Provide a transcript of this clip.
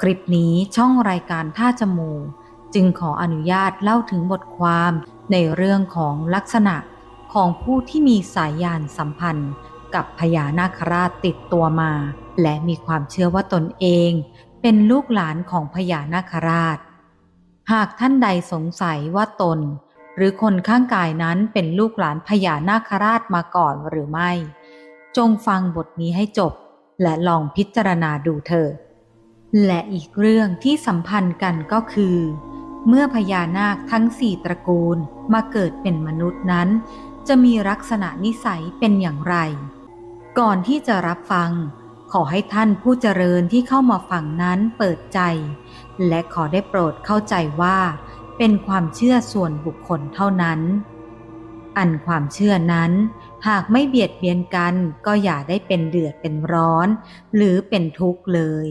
คลิปนี้ช่องรายการท่าจมูกจึงขออนุญาตเล่าถึงบทความในเรื่องของลักษณะของผู้ที่มีสายยานสัมพันธ์ กับพญานาคราชติดตัวมา และมีความเชื่อว่าตนเอง เป็นลูกหลานของพญานาคราช หากท่านใดสงสัยว่าตน หรือคนข้างกายนั้นเป็นลูกหลานพญานาคราชมาก่อนหรือไม่ จงฟังบทนี้ให้จบ และลองพิจารณาดูเถิด และอีกเรื่องที่สัมพันธ์กันก็คือ เมื่อพญานาคทั้งสี่ตระกูลมาเกิดเป็นมนุษย์นั้น จะมีลักษณะนิสัยเป็นอย่างไร ก่อนที่จะรับฟัง ขอให้ท่านผู้เจริญที่เข้ามาฟังนั้นเปิดใจ และขอได้โปรดเข้าใจว่า เป็นความเชื่อส่วนบุคคลเท่านั้น อันความเชื่อนั้นหากไม่เบียดเบียนกันก็อย่าได้เป็นเดือดเป็นร้อน หรือเป็นทุกข์เลย